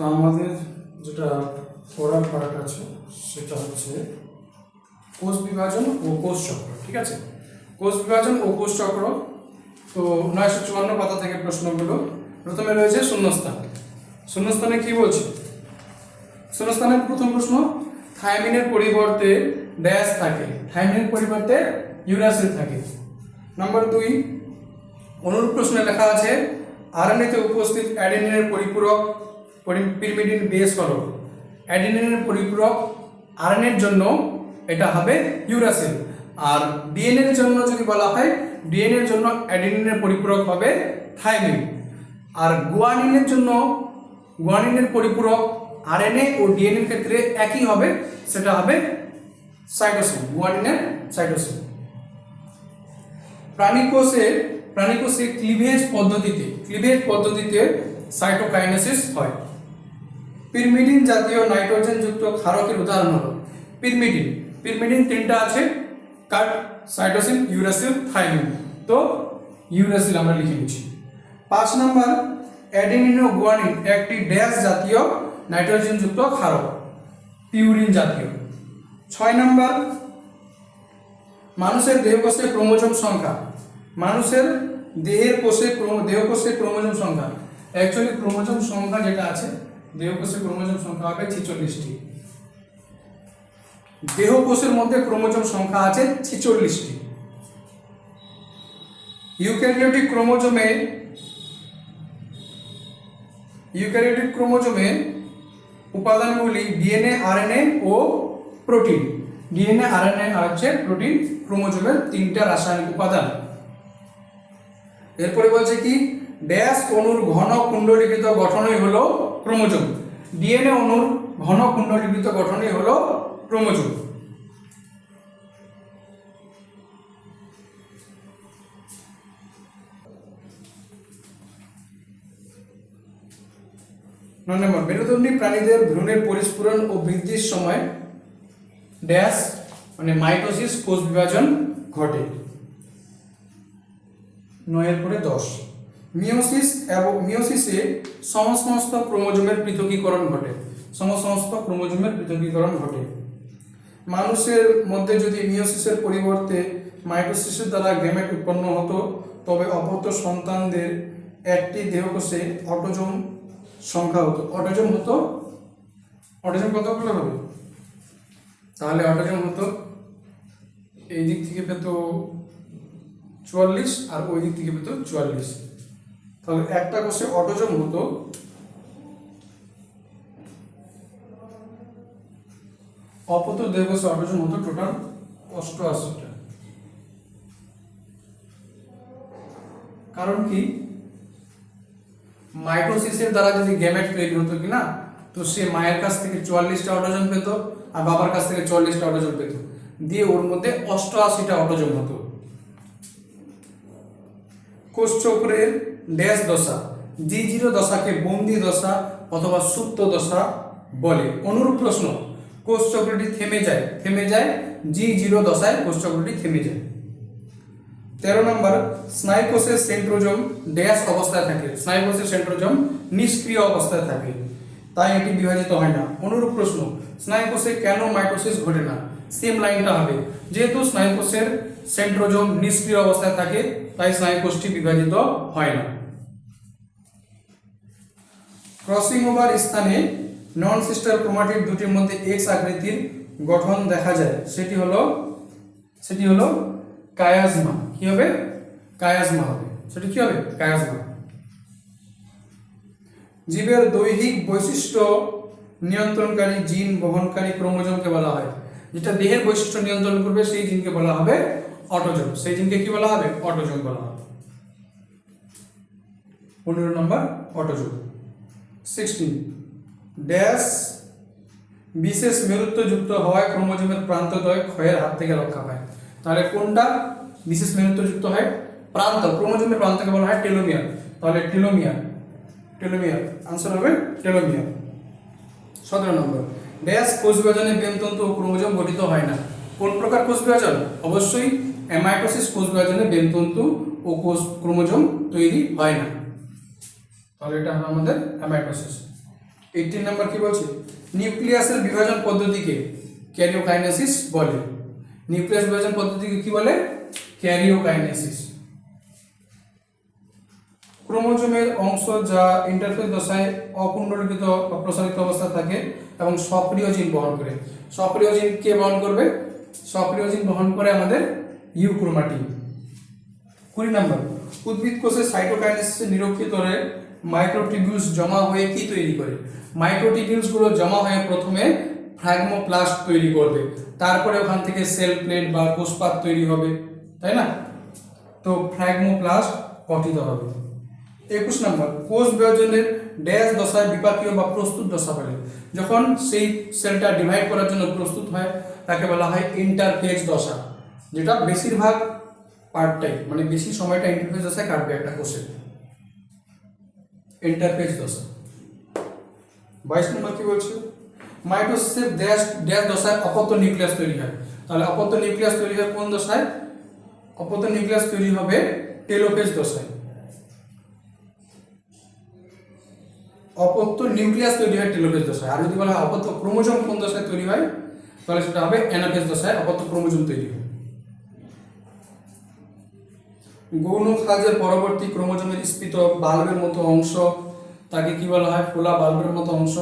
তো আমাদের যেটা পড়ার পার্ট আছে, সেটা হচ্ছে কোষ বিভাজন ও কোষ চক্র, ঠিক আছে? কোষ বিভাজন ও কোষ চক্র, তো নয়শো চুয়ান্ন পাতা থেকে প্রশ্নগুলো। প্রথমে রয়েছে শূন্যস্থান। শূন্যস্থানে কি বলছে? শূন্যস্থানের প্রথম প্রশ্ন থাইমিনের পরিবর্তে ড্যাশ থাকে থাইমিনের পরিবর্তে ইউরাসিল থাকে। নম্বর দুই, অনুরূপ প্রশ্নে লেখা আছে আরএনএতে উপস্থিত অ্যাডেনিনের পরিপূরক পরি- পিরিমিডিন বেস হলো অ্যাডেনিনের পরিপূরক আরএনএর জন্য এটা হবে ইউরাসিল। আর ডিএনএ এর জন্য যদি বলা হয় ডিএনএ এর জন্য অ্যাডেনিনের পরিপূরক হবে থাইমিন। আর গুয়ানিনের জন্য, গুয়ানিনের পরিপূরক আরএনএ ও ডিএনএর ক্ষেত্রে একই হবে, সেটা হবে সাইটোসিন, গুয়ানিনের সাইটোসিন। প্রাণীকোষে প্রাণীকোষে ক্লিভেজ পদ্ধতিতে ক্লিভেজ পদ্ধতিতে সাইটোকাইনেসিস হয়। পিরমিডিন জাতীয় নাইট্রোজেনযুক্ত ক্ষারকের উদাহরণ হলো। পিরমিডিন পিরমিডিন তিনটা আছে। কাট সাইটোসিন ইউরাসিল থাইমিন তো ইউরাসিল আমরা লিখে নিচ্ছি। পাঁচ নম্বর অ্যাডেনিন গুয়ানিন একটি ড্যাশ জাতীয় নাইট্রোজেনযুক্ত ক্ষারক। পিউরিন জাতীয়। ছয় নম্বর, মানুষের দেহকোষে ক্রোমোজোম সংখ্যা। মানুষের দেহের কোষে দেহকোষে ক্রোমোজোম সংখ্যা। অ্যাকচুয়ালি ক্রোমোজোম সংখ্যা যেটা আছে দেহকোষে ক্রোমোজোম সংখ্যা হবে ছিচল্লিশটি। দেহকোষের মধ্যে ক্রোমোজোম সংখ্যা আছে ছিচল্লিশটি। ইউক্যারিওটিক ক্রোমোজোমে ইউক্যারিওটিক ক্রোমোজোমে উপাদানগুলি ডিএনএ, আরএনএ ও প্রোটিন। ডিএনএ, আরএনএ হচ্ছে প্রোটিন ক্রোমোজোমের তিনটা রাসায়নিক উপাদান। এরপরে বলছে কি ড্যাশ অণুর ঘন কুণ্ডলীকৃত গঠনই হলো ক্রোমোজোম। ডিএনএ অণুর ঘন কুণ্ডলীকৃত গঠনই হলো ক্রোমোজোম। নয় নম্বর, মেরুদণ্ডী প্রাণীদের ভ্রূণের পরিস্ফুরণ ও বৃদ্ধির সময় ড্যাশ মানে মাইটোসিস কোষ বিভাজন ঘটে। নয়ের পরে দশ। মিওসিস এবং মিওসিসে সমসমস্ত ক্রোমোজোমের পৃথকীকরণ ঘটে। সমসমস্ত ক্রোমোজোমের পৃথকীকরণ ঘটে। মানুষের মধ্যে যদি মিওসিসের পরিবর্তে মাইটোসিসের দ্বারা গ্যামেট উৎপন্ন হতো, তবে অপত্য সন্তানদের একটি দেহকোষে অটোজোম সংখ্যা হতো। অটোজোম হতো? অটোজোম কতগুলো হবে? তাহলে অটোজোম হতো এই দিক থেকে পেত চুয়াল্লিশ আর ওই দিক থেকে পেত চুয়াল্লিশ। তাহলে একটা কোষে অটোজোম হতো। অপত দেবকোষে অটোজোম হতো, টোটাল অষ্টআশিটা। কারণ কি? মাইটোসিসের দ্বারা যদি গ্যামেট তৈরি হতো কি না তো সে মায়ের কাছ থেকে চুয়াল্লিশটা অটোজন পেত আর বাবার কাছ থেকে চুয়াল্লিশটা অটোজন পেত। দিয়ে ওর মধ্যে অষ্টআশিটা অটোজোম হতো। কোষ কোষচক্রের ড্যাশ দশা জি জিরো দশাকে বন্দি দশা অথবা সুপ্ত দশা বলে। অনুরূপ প্রশ্ন কোষচক্রটি থেমে যায় থেমে যায় জি জিরো দশায় কোষচক্রটি থেমে যায়। তেরো নম্বর, স্নায়ুকোষের সেন্ট্রোজম ড্যাশ অবস্থায় থাকে। স্নায়ুকোষের সেন্ট্রোজম নিষ্ক্রিয় অবস্থায় থাকে। তাই এটি বিভাজিত হয় না। অনুরূপ প্রশ্ন, স্নায়ুকোষে কেন মাইটোসিস ঘটে না? সেম লাইনটা হবে। যেহেতু স্নায়ুকোষের সেন্ট্রোজোম নিষ্ক্রিয় অবস্থায় থাকে, তাই স্নায়ুকোষটি বিভাজিত হয় না। ক্রসিং ওভার স্থানে নন সিস্টার ক্রোমাটিড দুটির মধ্যে এক্স আকৃতির গঠন দেখা যায়। সেটি হলো সেটি হলো কায়াজমা। কি হবে? কায়াজমা হবে। সেটি কি হবে? কায়াজমা। জীবের দৈহিক বৈশিষ্ট্য নিয়ন্ত্রণকারী জিন বহনকারী ক্রোমোজোমকে বলা হয়। যেটা দেহের বৈশিষ্ট্য নিয়ন্ত্রণ করবে, সেই জিনকে বলা হবে অটোজোম সেই জিনকে কি বলা হবে? অটোজোম বলা হবে। পনেরো নম্বর অটোজোম সিক্সটিন ড্যাশ বিশেষ মেরুত্বযুক্ত হওয়ায় ক্রোমোজোমের প্রান্তদ্বয় ক্ষয়ের হাত থেকে রক্ষা পায়। তাহলে কোনটা বিশেষ মেরুত্বযুক্ত হয়? প্রান্ত, ক্রোমোজোমের প্রান্তকে বলা হয় টেলোমিয়ার। তাহলে টেলোমিয়ার। টেলোমিয়ার। আনসার হবে টেলোমিয়ার। সতেরো নম্বর। ড্যাশ কোষ বিভাজনে বেমতন্তু ও ক্রোমোজোম গঠিত হয় না। কোন প্রকার কোষ বিভাজন অবশ্যই অ্যামাইটোসিস কোষ বিভাজনে বেমতন্তু ও কোষ ক্রোমোজোম তৈরি হয় না। তাহলে এটা হলো আমাদের অ্যামাইটোসিস। এইটিন নাম্বার কি বলছে? নিউক্লিয়াসের বিভাজন পদ্ধতিকে ক্যারিওকাইনেসিস বলে। নিউক্লিয়াস বিভাজন পদ্ধতিকে কি বলে? ক্যারিওকাইনেসিস। ক্রোমোজোমের অংশ যা ইন্টারফেস দশায় অকুণ্ডলিত বা প্রসারিত অবস্থা থাকে এবং সক্রিয় জিন বহন করে। সক্রিয় জিন কে বহন করবে? সক্রিয় জিন বহন করে আমাদের ইউক্রোমাটিন। কুড়ি নম্বর, উদ্ভিদ কোষে সাইটোকাইনেসিসে নিরক্ষিত হয়ে মাইক্রোটিবিউলস জমা হয়ে কি তৈরি করে? মাইক্রোটিবিউলসগুলো জমা হয়ে প্রথমে ফ্র্যাগমোপ্লাস্ট তৈরি করবে। তারপরে ওখান থেকে সেল প্লেট বা কোষপাত তৈরি হবে, তাই না? তো ফ্র্যাগমোপ্লাস্ট গঠিত হবে। একুশ নম্বর, কোষ বিভাজনের ড্যাশ দশায় বিপাকীয় বা প্রস্তুত দশা বলে। যখন সেই সেলটা ডিভাইড করার জন্য প্রস্তুত হয়, তাকে বলা হয় ইন্টারফেজ দশা, যেটা বেশিরভাগ পার্টটাই মানে বেশি সময়টা ইন্টারফেজ দশায় কাটবে একটা কোষের। ইন্টারফেজ দশা। বাইশ নম্বর কি বলছে? মাইটোসিসের ড্যাশ ড্যাশ দশায় অপত্য নিউক্লিয়াস তৈরি হয়। তাহলে অপত্য নিউক্লিয়াস তৈরি হয় কোন দশায়? অপত্য নিউক্লিয়াস তৈরি হবে টেলোফেজ দশায়। অপত্য নিউক্লিয়াস তৈরি হয় টেলোফেজ দশায়। আর যদি বলা হয় অপত্য ক্রোমোজোম কোন দশায় তৈরি হয়, তাহলে সেটা হবে অ্যানাফেজ দশায় অপত্য ক্রোমোজোম তৈরি হয়। গৌণ খাজের পরবর্তী ক্রোমোজোমের স্ফীত বাল্বের মতো অংশ, তাকে কি বলা হয়? ফোলা বাল্বের মতো অংশ।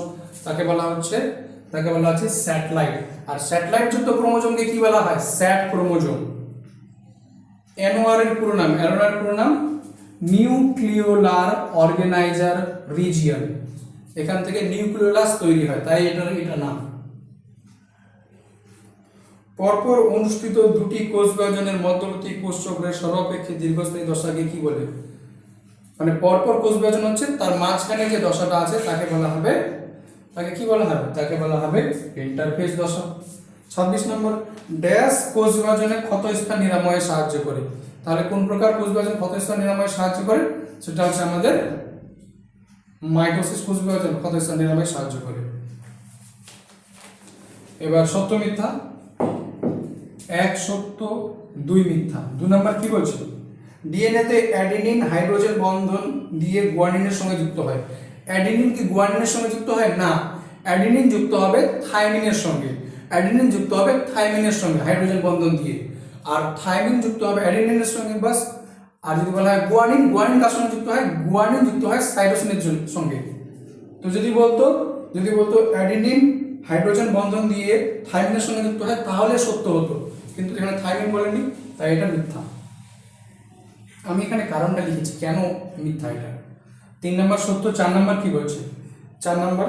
তাকে বলা হচ্ছে, তাকে বলা হচ্ছে স্যাটেলাইট। আর স্যাটেলাইট যুক্ত ক্রোমোজোমকে কি বলা হয়? স্যাট ক্রোমোজোম। এনোয়ার এর পুরো নাম এনোয়ার পুরো নাম নিউক্লিওলার অর্গানাইজার রিজিয়ন। এখান থেকে নিউক্লিওলাস তৈরি হয়, তাই এটার, এটা নাম। পরপর অনুষ্ঠিত দুটি কোষ বিভাজনের মধ্যবর্তী কোষ চক্রের সর্বাপেক্ষে দীর্ঘস্থায়ী দশাকে কি বলে? মানে পরপর কোষ বিভাজন হচ্ছে, তার মাঝখানে যে দশাটা আছে, তাকে বলা হবে, তাকে কি বলা হবে? তাকে বলা হবে ইন্টারফেস দশা। ছাব্বিশ নম্বর, ড্যাশ কোষ বিভাজনে ক্ষতস্থান নিরাময়ে সাহায্য করে। তাহলে কোন প্রকার কোষ বিভাজন ক্ষতস্থান নিরাময়ে সাহায্য করে? সেটা হচ্ছে আমাদের মাইটোসিস কোষ বিভাজন ক্ষতস্থান নিরাময়ে সাহায্য করে। এবার সত্য মিথ্যা। এক সত্য, দুই মিথ্যা। দুই নাম্বার কি বলছে? ডিএনএতে অ্যাডেনিন, হাইড্রোজেন বন্ধন দিয়ে গুয়ানিনের সঙ্গে যুক্ত হয়। অ্যাডেনিন কি গুয়ানিনের সঙ্গে যুক্ত হয়? না। অ্যাডেনিন যুক্ত হবে থাইমিনের সঙ্গে। অ্যাডেনিন যুক্ত হবে থাইমিনের সঙ্গে, হাইড্রোজেন বন্ধন দিয়ে। আর থাইমিন যুক্ত হবে অ্যাডেনিনের সঙ্গে, বাস আর যদি বলা হয় গুয়ানিন গুয়ানিন কার সঙ্গে যুক্ত হয়? গুয়ানিন যুক্ত হয় সাইটোসিনের সঙ্গে। তো যদি বলতো যদি বলতো অ্যাডিনিন হাইড্রোজেন বন্ধন দিয়ে থাইমিনের সঙ্গে যুক্ত হয়, তাহলে সত্য হতো। কিন্তু এখানে থাইমিন বলেনি, তাই এটা মিথ্যা। আমি এখানে কারণটা লিখেছি, কেন মিথ্যা এটা? তিন নম্বর সত্য, চার নম্বর কি বলছে? চার নম্বর,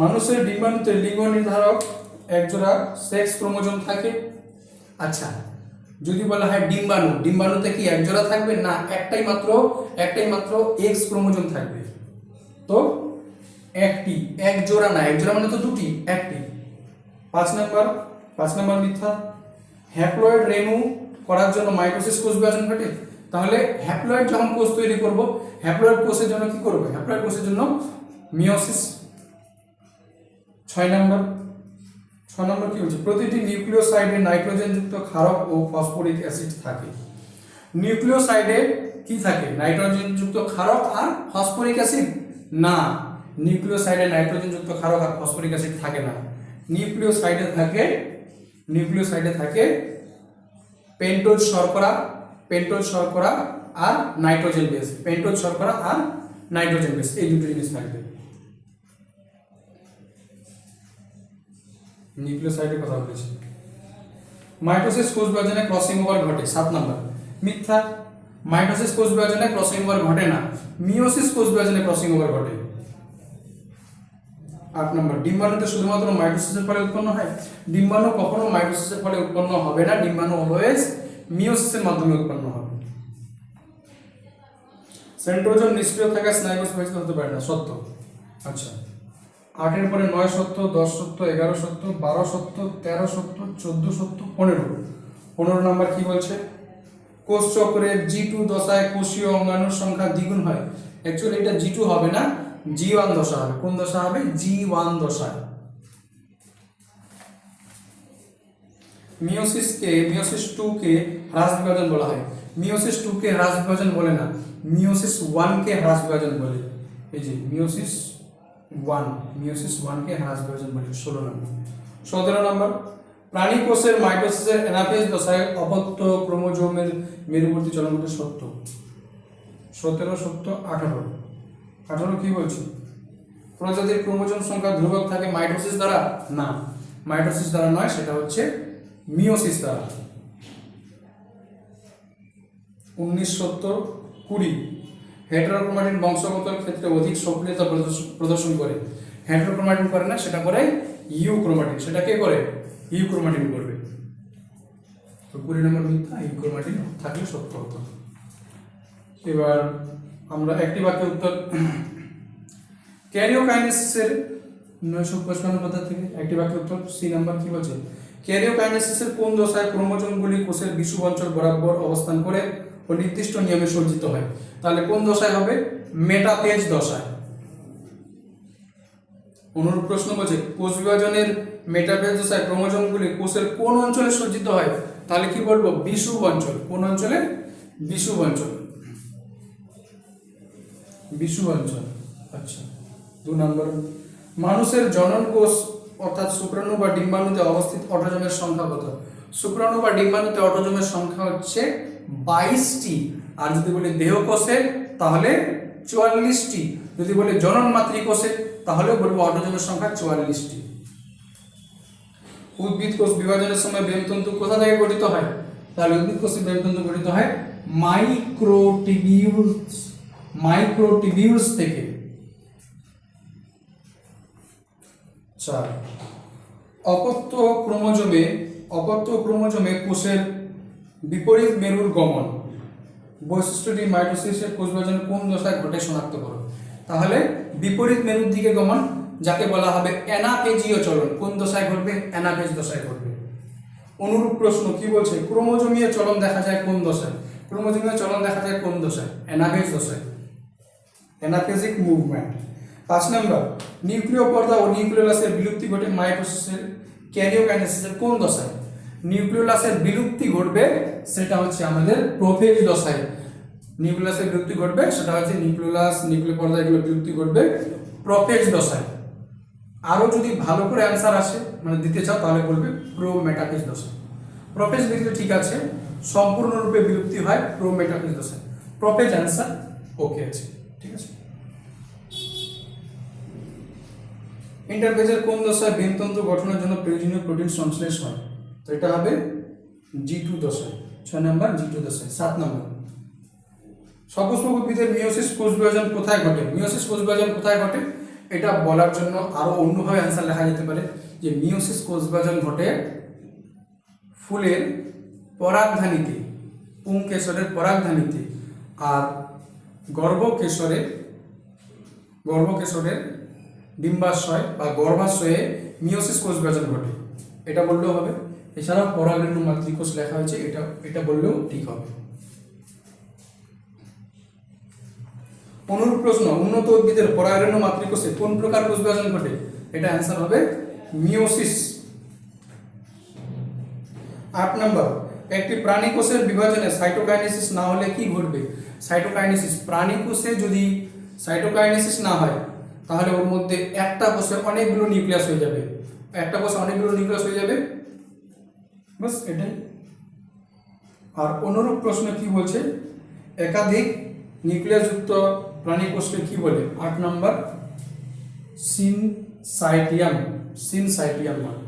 মানুষের ডিম্বাণুতে লিঙ্গ নির্ধারক একজোড়া সেক্স ক্রোমোজোম থাকে। আচ্ছা যদি বলা হয় ডিম্বাণু, ডিম্বাণুতে কি একজোড়া থাকবে না একটাই মাত্র একটাই মাত্র এক্স ক্রোমোজোম থাকবে? তো একটি এক জোড়া না এক জোড়া মানে তো দুটি, একটি। পাঁচ নাম্বার পাঁচ নাম্বার মিথ্যা। হ্যাপ্লয়েড রেণু করার জন্য মাইটোসিস কোষ বিভাজন ঘটে? তাহলে হ্যাপ্লয়েড যখন কোষ তৈরি করব, হ্যাপ্লয়েড কোষের জন্য কি করব? হ্যাপ্লয়েড কোষের জন্য মিওসিস ছয় নম্বর ছয় নম্বর কি বলছে প্রতিটি নিউক্লিওসাইডে নাইট্রোজেনযুক্ত ক্ষারক ও ফসফরিক অ্যাসিড থাকে। নিউক্লিওসাইডে কি থাকে? নাইট্রোজেনযুক্ত ক্ষারক আর ফসফরিক অ্যাসিড? না। নিউক্লিওসাইডে নাইট্রোজেনযুক্ত ক্ষারক আর ফসফরিক অ্যাসিড থাকে না। নিউক্লিওসাইডে থাকে নিউক্লিওসাইডে থাকে পেন্টোজ শর্করা পেন্টোজ শর্করা আর নাইট্রোজেন বেস। পেন্টোজ শর্করা আর নাইট্রোজেন বেস, এই দুটো জিনিস থাকবে। নিউক্লিওসাইডের কথা বলেছি। মাইটোসিস কোষ বিভাজনে ক্রসিং ওভার ঘটে, সাত নম্বর। মিথ্যা মাইটোসিস কোষ বিভাজনে ক্রসিং ওভার ঘটে না মিওসিস কোষ বিভাজনে ক্রসিং ওভার ঘটে। আট নম্বর, ডিম্বাণুতে শুধুমাত্র মাইটোসিসের ফলে উৎপন্ন হয়? ডিম্বাণু কখনো মাইটোসিসের ফলে উৎপন্ন হবে না, ডিম্বাণু অলওয়েজ মিওসিসের মাধ্যমে উৎপন্ন হবে। সেন্ট্রোজোম নিষ্ক্রিয় থাকা স্নায়ুকোষ বিভাজিত হতে পারে না, সত্য। আচ্ছা। আটের পরে নয় সত্য, দশ সত্য, এগারো সত্য, বারো সত্য, তেরো সত্য, চোদ্দ সত্য, পনেরো। পনেরো নাম্বার কি বলছে? কোষ চক্রের জি টু দশায় কোষীয় অঙ্গাণুর সংখ্যা দ্বিগুণ হয়। অ্যাকচুয়ালি এটা জি টু হবে না জি ওয়ান দশা হবে। কোন দশা হবে? জি ওয়ান দশায় মিওসিসকে মিওসিস টু কে হ্রাস বিভাজন বলা হয়। মিওসিস টু কে হ্রাস বিভাজন বলে না। মিওসিস ওয়ান কে হ্রাস বিভাজন বলে। এই যে মিওসিস ওয়ান মিওসিস ওয়ান কে হ্রাস বিভাজন বলে ষোলো নম্বর সতেরো নম্বর প্রাণী কোষের মাইটোসিসের এনাফেজ দশায় অপত্য ক্রোমোজোমের মেরুবর্তী চলনগত সত্য। সতেরো, সত্য, আঠারো। আঠারো কি বলছি? প্রজাতির ক্রোমোজোম সংখ্যা ধ্রুবক থাকে মাইটোসিস দ্বারা? না। মাইটোসিস দ্বারা নয়, সেটা হচ্ছে মিওসিস দ্বারা। উনিশ, সত্তর, কুড়ি। হেটারোক্রোমাটিন বংশগতর ক্ষেত্রে অধিক সক্রিয়তা প্রদর্শ- প্রদর্শন করে। হেটারোক্রোমাটিন করে না, সেটা করে ইউক্রোমাটিন। সেটা কে করে? ইউক্রোমাটিন করবে। তো কুড়ি নম্বর মিথ্যা, ইউক্রোমাটিন থাকলে সত্য হতো। এবার আমরা একটি বাক্যের উত্তর ক্যারিওকাইনেসিসের নয়শো পঁচপান্ন পদার্থ থেকে একটি বাক্যের উত্তর সি নাম্বার কি বলছে? ক্যারিওকাইনেসিসের কোন দশায় ক্রোমোজোমগুলি কোষের বিষুব অঞ্চল বরাবর অবস্থান করে? ও নির্দিষ্ট নিয়মে সজ্জিত হয়। তাহলে কোন দশায় হবে? মেটাপেজ দশায়। অনুরূপ প্রশ্ন বলছে, কোষ বিভাজনের মেটাপেজ দশায় ক্রোমোজোমগুলি কোষের কোন অঞ্চলে সজ্জিত হয়? তাহলে কি বলব? বিষুব অঞ্চল। কোন অঞ্চলে? বিষুব অঞ্চল। বিষুব অঞ্চল। আচ্ছা দু নম্বর। মানুষের জনন কোষ, অর্থাৎ শুক্রাণু বা ডিম্বাণুতে অবস্থিত অটোজমের সংখ্যা কত? শুক্রাণু বা ডিম্বাণুতে অটোজমের সংখ্যা হচ্ছে বাইশটি। আর যদি বলি দেহকোষে তাহলে চুয়াল্লিশটি। যদি বলি জনন মাতৃকোষে তাহলে বলব অটোজমের সংখ্যা চুয়াল্লিশটি। উদ্ভিদ কোষ বিভাজনের সময় বেমতন্তু কোথা থেকে গঠিত হয়? তাহলে উদ্ভিদ কোষে বেমতন্তু গঠিত হয় মাইক্রোটিবিউলস মাইক্রোটিবিউলস থেকে। চার, অপত্য ক্রোমোজোমে অপত্য ক্রোমোজোমে কোষের বিপরীত মেরুর গমন। বৈশিষ্ট্যটি মাইটোসিসের কোষ বিভাজন কোন দশায় ঘটে শনাক্ত করো তাহলে বিপরীত মেরুর দিকে গমন, যাকে বলা হবে অ্যানাপেজীয় চলন, কোন দশায় ঘটবে? অ্যানাপেজ দশায় ঘটবে। অনুরূপ প্রশ্ন, কি বলছে? ক্রোমোজোমীয় চলন দেখা যায় কোন দশায়? ক্রোমোজোমীয় চলন দেখা যায় কোন দশায়? অ্যানাপেজ দশায়। Anaphasic movement. পাঁচ নম্বর, নিউক্লিয় পর্দা ও নিউক্লিওলাসের বিলুপ্তি ঘটে মাইটোসিসের ক্যারিওকাইনেসিসের কোন দশায়? নিউক্লিওলাসের বিলুপ্তি ঘটবে, সেটা হচ্ছে আমাদের প্রোফেজ দশায়। নিউক্লিয়াসের বিলুপ্তি ঘটবে, সেটা হচ্ছে নিউক্লিওলাস নিউক্লিয় পর্দা বিলুপ্তি ঘটবে প্রোফেজ দশায়। আরও যদি ভালো করে অ্যান্সার আসে মানে দিতে চাও, তাহলে বলবে প্রো মেটাফেজ দশায়। প্রোফেজ লিখলে ঠিক আছে, সম্পূর্ণরূপে বিলুপ্তি হয় প্রো মেটাফেজ দশায়। প্রোফেজ অ্যান্সার ওকে আছে, ঠিক আছে? ইন্টারফেজের কোন দশায় বেমতন্ত্র গঠনের জন্য প্রয়োজনীয় প্রোটিন সংশ্লেষ হয়? তো এটা হবে জি টু দশায়। ছয় নম্বর জি টু দশায়। সাত নম্বর। সপুষ্পক উদ্ভিদের মিওসিস কোষ বিভাজন কোথায় ঘটে? মিওসিস কোষ বিভাজন কোথায় ঘটে? এটা বলার জন্য আরও অন্যভাবে অ্যান্সার লেখা যেতে পারে যে মিওসিস কোষ বিভাজন ঘটে ফুলের পরাগধানীতে, পুংকেশরের পরাগধানীতে আর গর্ভকেশরের গর্ভকেশরের ডিম্বাশয় বা গর্ভাশয়ে মিওসিস কোষ বিভাজন ঘটে। এটা বললেও হবে। এছাড়াও পরাগরেণু মাতৃকোষ লেখা হয়েছে, এটা এটা বললেও ঠিক হবে। অনুরূপ প্রশ্ন, উন্নত উদ্ভিদের পরাগরেণু মাতৃকোষে কোন প্রকার কোষ বিভাজন ঘটে? এটা অ্যান্সার হবে মিওসিস আট নম্বর, একটি প্রাণী কোষের বিভাজনে সাইটোকাইনেসিস না হলে কি ঘটবে? সাইটোকাইনেসিস প্রাণী কোষে যদি সাইটোকাইনেসিস না হয়, তাহলে ওর মধ্যে একটা কোষে অনেকগুলো নিউক্লিয়াস হয়ে যাবে। একটা কোষে অনেকগুলো নিউক্লিয়াস হয়ে যাবে বাস এটাই। আর অনুরূপ প্রশ্ন কি বলছে? একাধিক নিউক্লিয়াসযুক্ত প্রাণী কোষকে কি বলে? আট নম্বর, সিনসাইটিয়াম সিনসাইটিয়াম বলে।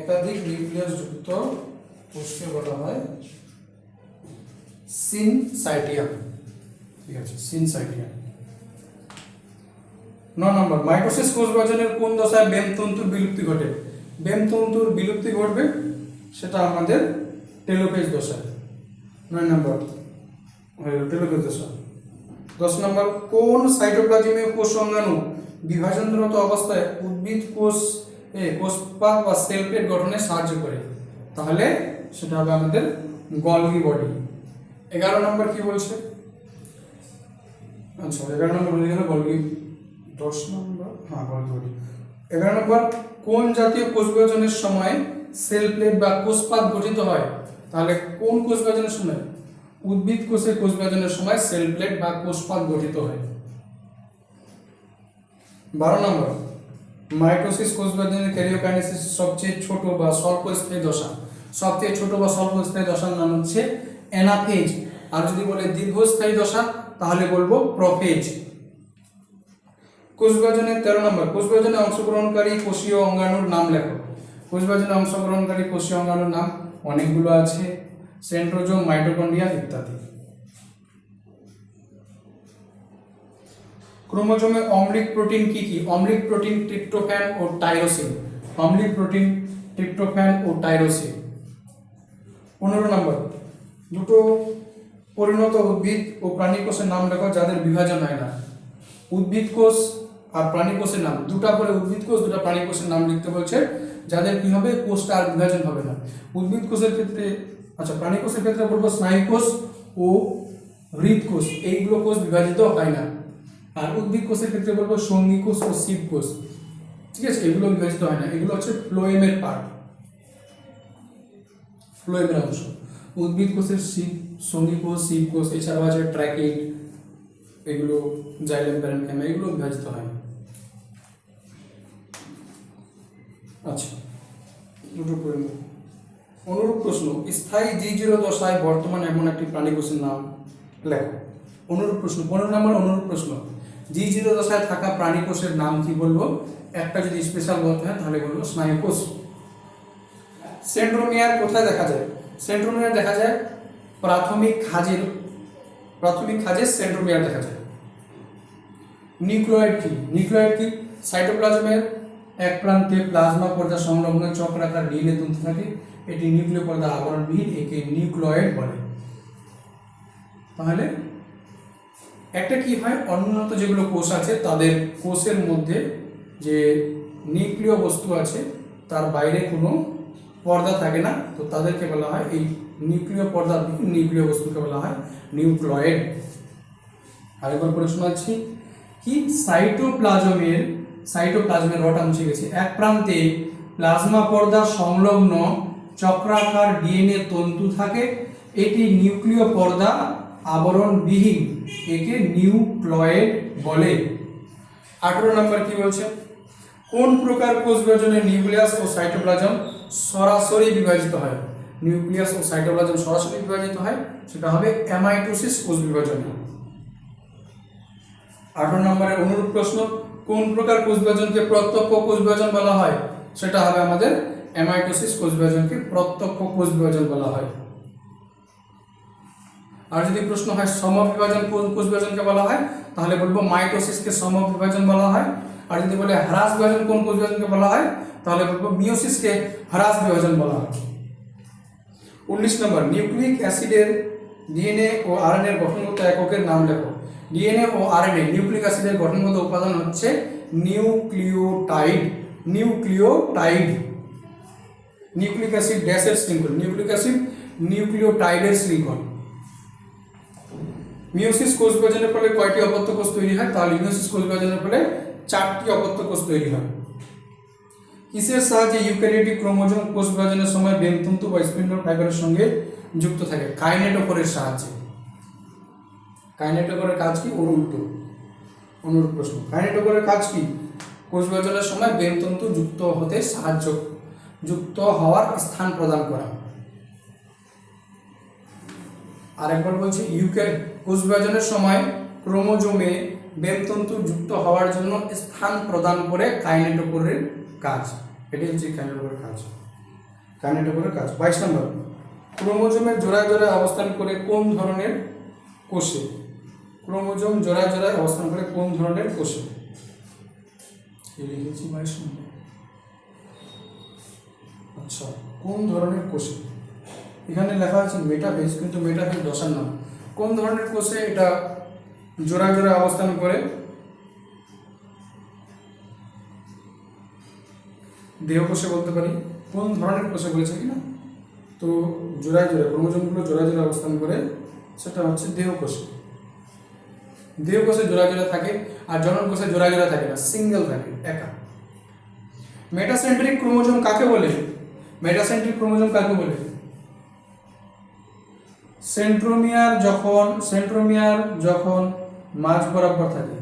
একাধিক নিউক্লিয়াস যুক্ত কোষকে বলা হয় সিনসাইটিয়াম। ঠিক আছে, সিনসাইটিয়াম। ন নম্বর, মাইটোসিস কোষ বিভাজনের কোন দশায় বেমতন্তুর বিলুপ্তি ঘটে? বেমতন্তুর বিলুপ্তি ঘটবে সেটা আমাদের টেলোফেজ দশায় নয় নম্বর টেলোফেজ দশা। দশ নম্বর, কোন সাইটোপ্লাজমীয় কোষ অঙ্গাণু বিভাজনরত অবস্থায় উদ্ভিদ কোষ এ কোষপাক বা সেল প্লেট গঠনে সাহায্য করে? তাহলে সেটা হবে আমাদের গলগি বডি। এগারো নম্বর কি বলছে? আচ্ছা এগারো নম্বর হয়ে গেল গলগি দশ নম্বর হ্যাঁ গলগি এগারো নম্বর, কোন জাতীয় কোষ বিভাজনের সময় সেল প্লেট বা কোষপাত গঠিত হয়? তাহলে কোন কোষ বিভাজনের সময়? উদ্ভিদ কোষের কোষ বিভাজনের সময় সেল প্লেট বা কোষপাত গঠিত হয়। বারো নম্বর, মাইটোসিস কোষ বিভাজনের ক্যারিওকাইনেসিস সবচেয়ে ছোট বা স্বল্প স্থায়ী দশা? সবচেয়ে ছোট বা স্বল্প স্থায়ী দশার নাম হচ্ছে অ্যানাফেজ আর যদি বলে দীর্ঘস্থায়ী দশা, তাহলে বলব প্রফেজ। কোষ বিভাজনের তেরো নম্বর। কোষ বিভাজনে অংশগ্রহণকারী কোষীয় অঙ্গাণুর নাম লেখো। কোষ বিভাজনে অংশগ্রহণকারী কোষীয় অঙ্গাণুর নাম অনেকগুলো আছে। সেন্ট্রোজোম, মাইটোকন্ড্রিয়া ইত্যাদি। ক্রোমোজোমে অম্লিক প্রোটিন কি কি? অম্লিক প্রোটিন, ট্রিপ্টোফ্যান ও টাইরোসিন। অম্লিক প্রোটিন, ট্রিপ্টোফ্যান ও টাইরোসিন। পনেরো নম্বর। দুটো পরিণত উদ্ভিদ ও প্রাণী কোষের নাম লেখো যাদের বিভাজন হয় না। উদ্ভিদ কোষ আর প্রাণী কোষের নাম, দুটা করে উদ্ভিদ কোষ, দুটা প্রাণী কোষের নাম লিখতে বলছে। যাদের কি হবে? কোষটা আর বিভাজন হবে না। উদ্ভিদ কোষের ক্ষেত্রে আচ্ছা প্রাণী কোষের ক্ষেত্রে বলব স্নায়ু কোষ ও হৃদকোষ এইগুলো কোষ বিভাজিত হয় না। আর উদ্ভিদ কোষের ক্ষেত্রে বলব সঙ্গী কোষ ও শিব কোষ। ঠিক আছে? এগুলো বিভাজিত হয় না। এগুলো হচ্ছে ফ্লোয়েমের পার্ট। ফ্লোয়েমের অংশ। উদ্ভিদ কোষের শিব, সঙ্গী কোষ, শিব কোষ, এছাড়াও আছে ট্র্যাকিং এগুলো জাইলেম প্যারেনকাইমা এগুলো বিভাজিত হয় আচ্ছা দুটো করে। অনুরূপ প্রশ্ন, স্থায়ী জি জিরো দশায় বর্তমান এমন একটি প্রাণী কোষের নাম লেখো। অনুরূপ প্রশ্ন, পনেরো নম্বর অনুরূপ প্রশ্ন জি জিরো দশায় থাকা প্রাণী কোষের নাম কি বলব? একটা যদি স্পেশাল বলতে হয়, তাহলে বলব স্নায়ু কোষ সেন্ট্রোমিয়ার কোথায় দেখা যায়? সেন্ট্রোমিয়ার দেখা যায় প্রাথমিক খাজের প্রাথমিক খাজের সেন্ট্রোমিয়ার দেখা যায়। নিউক্লিয়েড কি? নিউক্লিয়েড কি? সাইটোপ্লাজমের এক প্রান্তে প্লাজমা পর্দা সংলগ্ন চক্রাকার ডিএনএ তন্তু থাকে। এটি নিউক্লিয় পর্দা আবরণবিহীন, একে নিউক্লয়েড বলে। তাহলে, একটা কি হয়? অনুন্নত যেগুলো কোষ আছে, তাদের কোষের মধ্যে যে নিউক্লিয় বস্তু আছে, তার বাইরে কোনো পর্দা থাকে না। তো তাদেরকে বলা হয়, এই নিউক্লিয় পর্দা নিউক্লিয় বস্তুকে বলা হয় নিউক্লয়েড আরেকবার করে শোনাচ্ছি, কি সাইটোপ্লাজমের সাইটোপ্লাজমের রটা মুছে গেছে। এক প্রান্তে প্লাজমা পর্দা সংলগ্ন চক্রাকার ডিএনএ তন্তু থাকে, এটি নিউক্লিয় পর্দা আবরণবিহীন, একে নিউক্লয়েড বলে। আঠেরো নম্বর কি বলছে? কোন প্রকার কোষ বিভাজনে নিউক্লিয়াস ও সাইটোপ্লাজম সরাসরি বিভাজিত হয়? নিউক্লিয়াস ও সাইটোপ্লাজম সরাসরি বিভাজিত হয়, সেটা হবে অ্যামাইটোসিস কোষ বিভাজন। আঠারো নম্বরের অনুরূপ প্রশ্ন কোন প্রকার কোষ বিভাজনকে প্রত্যক্ষ কোষ বিভাজন বলা হয়? সেটা হবে আমাদের অ্যামাইটোসিস কোষ বিভাজনকে প্রত্যক্ষ কোষ বিভাজন বলা হয়। আর যদি প্রশ্ন হয় সমবিভাজন কোন কোষ বিভাজনকে বলা হয়, তাহলে বলব মাইটোসিসকে সমবিভাজন বলা হয়। আর যদি বলে হ্রাস বিভাজন কোন কোষ বিভাজনকে বলা হয়, তাহলে বলব মিওসিসকে হ্রাস বিভাজন বলা হয়। উনিশ নম্বর, নিউক্লিক অ্যাসিডের ডিএনএ ও আরএনএর গঠনগত এককের নাম লেখো। ডিএনএ ও আরএনএ, নিউক্লিক অ্যাসিডের গঠনগত উপাদান হচ্ছে নিউক্লিওটাইড নিউক্লিওটাইড। নিউক্লিক অ্যাসিড ড্যাশের শৃঙ্খল, নিউক্লিক অ্যাসিড নিউক্লিওটাইডের শৃঙ্খল। মিওসিস কোষ বিভাজনের ফলে কয়টি অপত্য কোষ তৈরি হয়? তাহলে মিওসিস কোষ বিভাজনের ফলে চারটি অপত্য কোষ তৈরি হয়। কিসের সাহায্যে ইউক্যারিওটিক ক্রোমোজোম কোষ বিভাজনের সময় বেনতন্তু বা স্পিন্ডল ফাইবারের সঙ্গে যুক্ত থাকে? কাইনেটোকোরের সাহায্যে। কাইনেটোকোরের কাজ কি? উল্টো অনুরূপ প্রশ্ন। কাইনেটোকোরের কাজ কি? কোষ বিভাজনের সময় বেনতন্তু যুক্ত হতে সাহায্য, যুক্ত হওয়ার স্থান প্রদান করা। আরেকবার বলছি ইউকে কোষ বিভাজনের সময় ক্রোমোজোমে বেমতন্তু যুক্ত হওয়ার জন্য স্থান প্রদান করে কাইনেটোকোরের কাজ। এটি হচ্ছে কাইনেটোকোরের কাজ। কাইনেটোকোরের কাজ। বাইশ নম্বর। ক্রোমোজোমের জোড়ায় জোড়ায় অবস্থান করে কোন ধরনের কোষে ক্রোমোজোম জোড়ায় জোড়ায় অবস্থান করে কোন ধরনের কোষে? লিখেছি বাইশ নম্বর আচ্ছা কোন ধরনের কোষে? এখানে লেখা আছে মেটাফেজ, কিন্তু মেটাফেজ দশার নাম। কোন ধরনের কোষে এটা জোড়া জোড়া অবস্থান করে? দেহ কোষে বলতে পারি। কোন ধরনের কোষে বলেছে কি না তো জোড়ায় জোড়ায়, ক্রোমোজোমগুলো জোড়া জোড়া অবস্থান করে, সেটা হচ্ছে দেহ কোষে দেহ জোড়া জোড়া থাকে আর জনন কোষে জোড়া জোড়া থাকে না সিঙ্গেল থাকে, একা। মেটাসেন্ট্রিক ক্রোমোজোম কাকে বলে? মেটাসেন্ট্রিক ক্রোমোজোম কাকে বলে? সেন্ট্রোমিয়ার যখন সেন্ট্রোমিয়ার যখন মাঝ বরাবর থাকে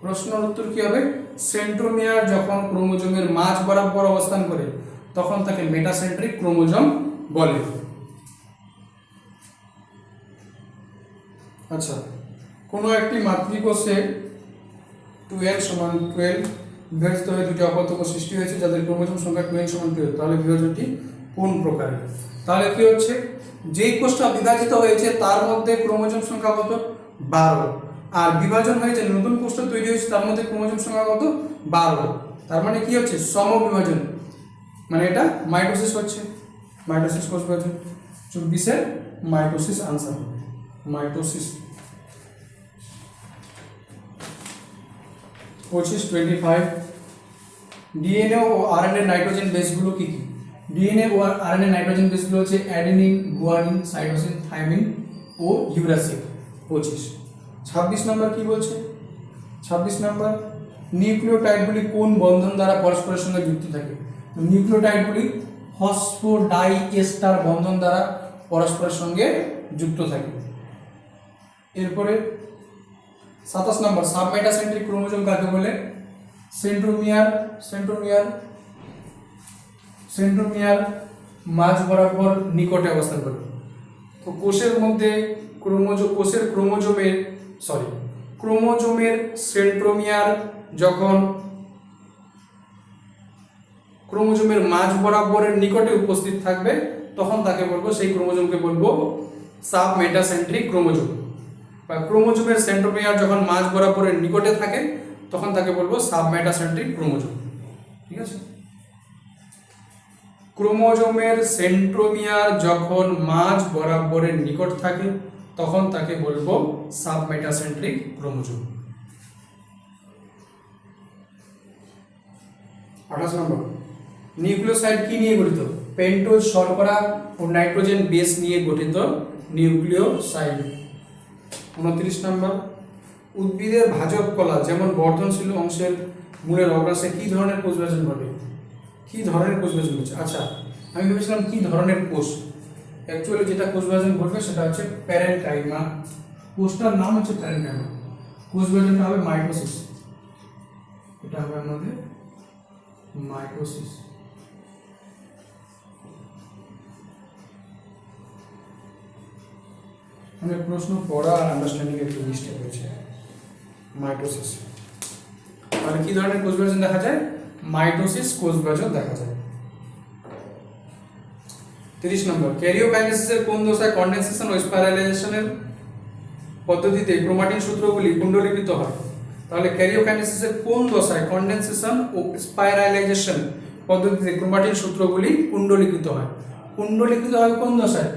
প্রশ্নের উত্তর কি হবে? সেন্ট্রোমিয়ার যখন ক্রোমোজোমের মাঝ বরাবর অবস্থান করে, তখন তাকে মেটাসেন্ট্রিক ক্রোমোজোম বলে। আচ্ছা কোনো একটি মাতৃকোষে টুয়েলভ সমান টুয়েলভ বিভাজিত হয়ে দুটি অপত্যক সৃষ্টি হয়েছে যাদের ক্রোমোজোম সংখ্যা টুয়েলভ সমান টুয়েলভ তাহলে বিভাজনটি কোন প্রকারের? তাহলে কি হচ্ছে? যেই কোষটা বিভাজিত হয়েছে তার মধ্যে ক্রোমোজোম সংখ্যা কত? বারো। আর বিভাজন হয়েছে নতুন কোষটা তৈরি হয়েছে তার মধ্যে ক্রোমোজোম সংখ্যা কত? বারো। তার মানে কি হচ্ছে? সম বিভাজন মানে এটা মাইটোসিস হচ্ছে। মাইটোসিস কোষ বিভাজন। চব্বিশের মাইটোসিস আনসার হবে। মাইটোসিস। পঁচিশ টোয়েন্টি ফাইভ ডিএনএ ও আরএনএ নাইট্রোজেন বেসগুলো কি কি? ডিএনএ ও আরএনএ নাইট্রোজেন বেসগুলো হচ্ছে অ্যাডেনিন গুয়ানিন সাইটোসিন থাইমিন ও ইউরাসিন পঁচিশ। ছাব্বিশ নম্বর কি বলছে? ছাব্বিশ নম্বর, নিউক্লিওটাইডগুলি কোন বন্ধন দ্বারা পরস্পরের সঙ্গে যুক্ত থাকে? নিউক্লিওটাইডগুলি ফসফোডাই এস্টার বন্ধন দ্বারা পরস্পরের সঙ্গে যুক্ত থাকে। এরপরে সাতাশ নম্বর, সাবমেটাসেন্ট্রিক ক্রোমোজোম কাকে বলে? সেন্ট্রোমিয়ার সেন্ট্রোমিয়ার সেন্ট্রোমিয়ার মাঝ বরাবর নিকটে অবস্থান করে। তো কোষের মধ্যে ক্রোমোজো, কোষের ক্রোমোজোমের সরি ক্রোমোজোমের সেন্ট্রোমিয়ার যখন ক্রোমোজোমের মাঝ বরাবরের নিকটে উপস্থিত থাকবে, তখন তাকে বলব, সেই ক্রোমোজোমকে বলব সাব মেটাসেন্ট্রিক ক্রোমোজোম। বা ক্রোমোজোমের সেন্ট্রোমিয়ার যখন মাঝ বরাবরের নিকটে থাকে, তখন তাকে বলব সাব মেটাসেন্ট্রিক ক্রোমোজোম। ঠিক আছে? ক্রোমোজোমের সেন্ট্রোমিয়ার যখন মাঝ বরাবরের নিকট থাকে, তখন তাকে বলব সাব মেটাসেন্ট্রিক ক্রোমোজোম। আঠাশ নম্বর। নিউক্লিওসাইড কি নিয়ে গঠিত? পেন্টোজ শর্করা ও নাইট্রোজেন বেস নিয়ে গঠিত নিউক্লিওসাইড। উনত্রিশ নম্বর, উদ্ভিদের ভাজক কলা, যেমন বর্ধনশীল অংশের মূলের অগ্রাসে কি ধরনের কোষ বিভাজন ঘটে? কি ধরনের কোষ বিভাজন ঘটছে আচ্ছা আমি ভেবেছিলাম কি ধরনের কোষ? অ্যাকচুয়ালি যেটা কোষ বিভাজন ঘটবে সেটা হচ্ছে প্যারেন্টাইমা কোষটার নাম হচ্ছে প্যারেন্টাইমা কোষ বিভাজনটা হবে মাইটোসিস এটা হবে আমাদের মাইটোসিস মানে প্রশ্ন পড়া আর আন্ডারস্ট্যান্ডিং একটু মিস্টেক হয়েছে মাইটোসিস তাহলে কি ধরনের কোষ বিভাজন দেখা যায়? মাইটোসিস কোষ বিভাজন দেখা যায়। তিরিশ নম্বর ক্যারিওকাইনেসিসের কোন দশায় কন্ডেনসেশন ও স্পাইরালাইজেশনের পদ্ধতিতে ক্রোমাটিন সূত্রগুলি কুণ্ডলীকৃত হয়? তাহলে ক্যারিওকাইনেসিসের কোন দশায় কন্ডেনসেশন ও স্পাইরালাইজেশন পদ্ধতিতে ক্রোমাটিন সূত্রগুলি কুণ্ডলীকৃত হয়? কুণ্ডলীকৃত হয় কোন দশায়?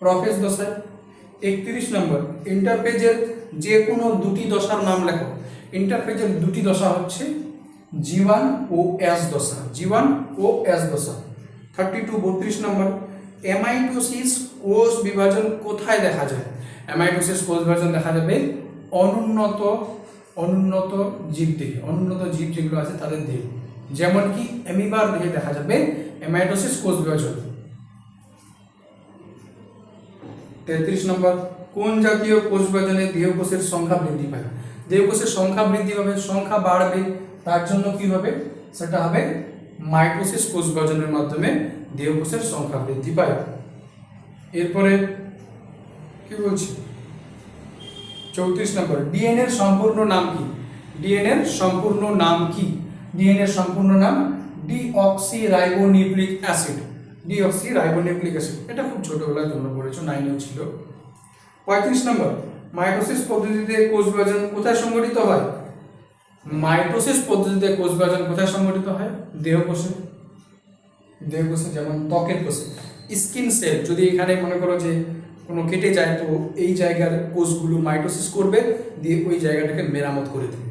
প্রফেস দশায়। একত্রিশ নম্বর ইন্টারপেজের যে কোনো দুটি দশার নাম লেখো। ইন্টারপেজের দুটি দশা হচ্ছে জীবান ও অ্যাস দশা। জীবান ও অ্যাস দশা। থার্টি টু বত্রিশ নম্বর অ্যামাইটোসিস কোষ বিভাজন কোথায় দেখা যায়? অ্যামাইটোসিস কোষ বিভাজন দেখা যাবে অনুন্নত অনুন্নত জীব দেহে। অনুন্নত জীব যেগুলো আছে তাদের দেহে। যেমন কি অ্যামিবার দেহে দেখা যাবে অ্যামাইটোসিস কোষ বিভাজন। তেত্রিশ নম্বর, কোন জাতীয় কোষ বিভাজনে দেহকোষের সংখ্যা বৃদ্ধি পায়? দেহকোষের সংখ্যা বৃদ্ধি পাবে, সংখ্যা বাড়বে, তার জন্য কি হবে? সেটা হবে মাইটোসিস কোষ বিভাজনের মাধ্যমে দেহকোষের সংখ্যা বৃদ্ধি পায়। এরপরে কি বলছি? চৌত্রিশ নম্বর, ডিএনএ এর সম্পূর্ণ নাম কি? ডিএনএ এর সম্পূর্ণ নাম কি? ডিএনএ এর সম্পূর্ণ নাম deoxy ribonucleic acid. Deoxy ribonucleic acid এটা খুব ছোটবেলায় তোমরা পড়েছো নাইনেও ছিল। পঁয়ত্রিশ নম্বর মাইটোসিস পদ্ধতিতে কোষ বিভাজন কোথায় সংগঠিত হয়? মাইটোসিস পদ্ধতিতে কোষ বিভাজন কোথায় সংগঠিত হয়? দেহকোষে দেহকোষে যেমন ত্বকের কোষে। স্কিন সেল যদি এখানে মনে করো যে কোনো কেটে যায়, তো এই জায়গার কোষগুলো মাইটোসিস করবে, দিয়ে ওই জায়গাটাকে মেরামত করে দেবে।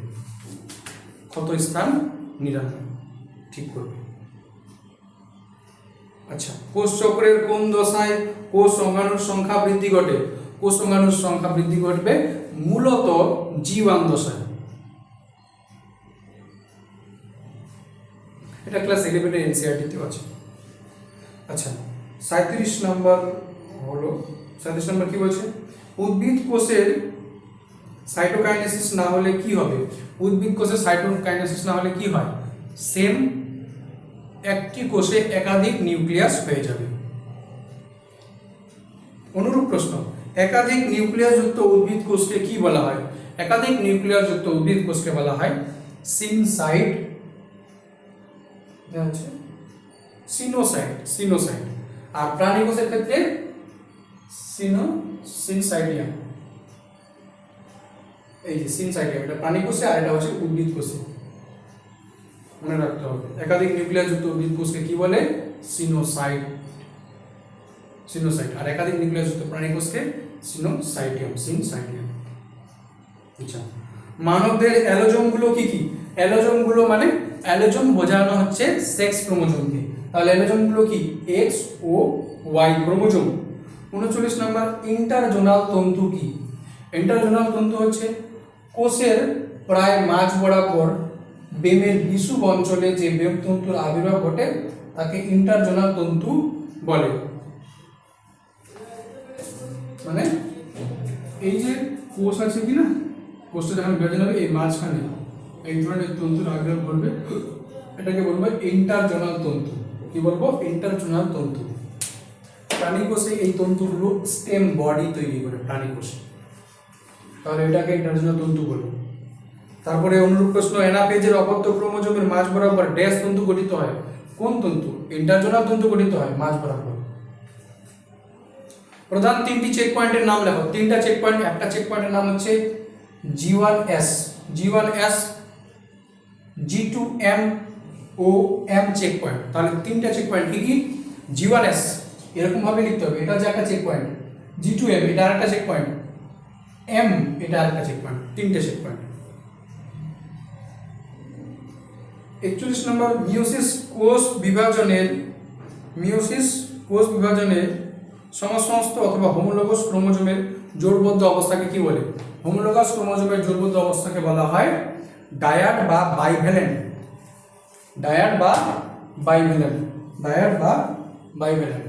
ক্ষত স্থান নিরাময়, ঠিক করবে। আচ্ছা কোষ চক্রের কোন দশায় কোষ অঙ্গাণুর সংখ্যা বৃদ্ধি ঘটে? কোষ অঙ্গাণুর সংখ্যা বৃদ্ধি ঘটবে মূলত জীবাণ দশায়। এটা ক্লাস ইলেভেনের এনসিআরটিতেও আছে। আচ্ছা সাঁত্রিশ নম্বর হলো সাঁত্রিশ নম্বর কি বলছে? উদ্ভিদ কোষের সাইটোকাইনেসিস না হলে কি হবে? উদ্ভিদ কোষের সাইটোকাইনেসিস না হলে কি হয়? সেম একটি কোষে একাধিক নিউক্লিয়াস হয়ে যাবে। অনুরূপ প্রশ্ন, একাধিক নিউক্লিয়াস যুক্ত উদ্ভিদ কোষকে কি বলা হয়? একাধিক নিউক্লিয়াস যুক্ত উদ্ভিদ কোষকে বলা হয় সিনোসাইট। সিনোসাইড সিনোসাইড আর প্রাণী কোষের ক্ষেত্রে সিনো সিনসাইডিয়াম এই যে সিনসাইডিয়াম এটা প্রাণী কোষে আর এটা হচ্ছে উদ্ভিদ কোষে। মনে রাখতে হবে। একাধিক নিউক্লিয়াস যুক্ত উদ্ভিদ কোষকে কি বলে? সিনোসাইট সিনোসাইট আর একাধিক নিউক্লিয়াস যুক্ত প্রাণী কোষকে সিনোসাইটিয়াম সিনসাইটিয়াম আচ্ছা। মানবদের অ্যালোজোমগুলো কি কি? অ্যালোজোমগুলো মানে অ্যালোজোম বোঝানো হচ্ছে সেক্স ক্রোমোজোমকে। তাহলে অ্যালোজোমগুলো কি? এক্স ও ওয়াই ক্রোমোজোম। উনচল্লিশ নম্বর, ইন্টারজোনাল তন্তু কি? ইন্টারজোনাল তন্তু হচ্ছে কোষের প্রায় মাঝ বরাবর বেমের বিশুব অঞ্চলে যে বেম তন্তুর আবির্ভাব ঘটে, তাকে ইন্টারজোনাল তন্তু বলে। মানে এই যে কোষ আছে কি না, কোষটা যখন বিভাজন হবে, এই মাঝখানে এই ধরনের তন্তুর আবির্ভাব ঘটবে। এটাকে বলব ইন্টারজোনাল তন্তু। কি বলব? ইন্টারজোনাল তন্তু। প্রাণী কোষে এই তন্তুগুলো স্টেম বডি তৈরি করে, প্রাণী কোষে। তাহলে এটাকে ইন্টারজোনাল তন্তু বলব তারপরে অনুরূপ প্রশ্ন অ্যানাফেজের অপত্য ক্রোমোজোমের মাঝ বরাবর ড্যাশ তন্তু গঠিত হয়। কোন তন্তু? ইন্টারজোনাল তন্তু গঠিত হয় মাঝ বরাবর। প্রধান তিনটি চেক পয়েন্টের নাম লেখো। তিনটা চেক পয়েন্ট একটা চেক পয়েন্টের নাম হচ্ছে G one S G one S G two M ও এম চেক পয়েন্ট তাহলে তিনটা চেক পয়েন্ট কি কি? জি ওয়ান এস এরকম ভাবে লিখতে হবে। এটা হচ্ছে একটা check point G two M এটা আরেকটা চেক পয়েন্ট এম এটা আরেকটা চেক পয়েন্ট তিনটে চেক পয়েন্ট একচল্লিশ নম্বর মিওসিস কোষ বিভাজনের মিওসিস কোষ বিভাজনের সমস্ত অথবা হোমোলোগাস ক্রোমোজোমের জোড়বদ্ধ অবস্থাকে কি বলে? হোমোলোগাস ক্রোমোজোমের জোড়বদ্ধ অবস্থাকে বলা হয় ডায়াড বা বাইভ্যালেন্ট ডায়াড বা বাইভ্যালেন্ট ডায়াড বা বাইভ্যালেন্ট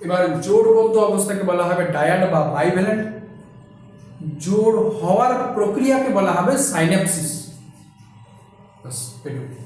এবার জোড়বদ্ধ অবস্থাকে বলা হবে ডায়াড বা বাইভ্যালেন্ট জোড় হওয়ার প্রক্রিয়াকে বলা হবে সাইন্যাপসিস বাস এটুকু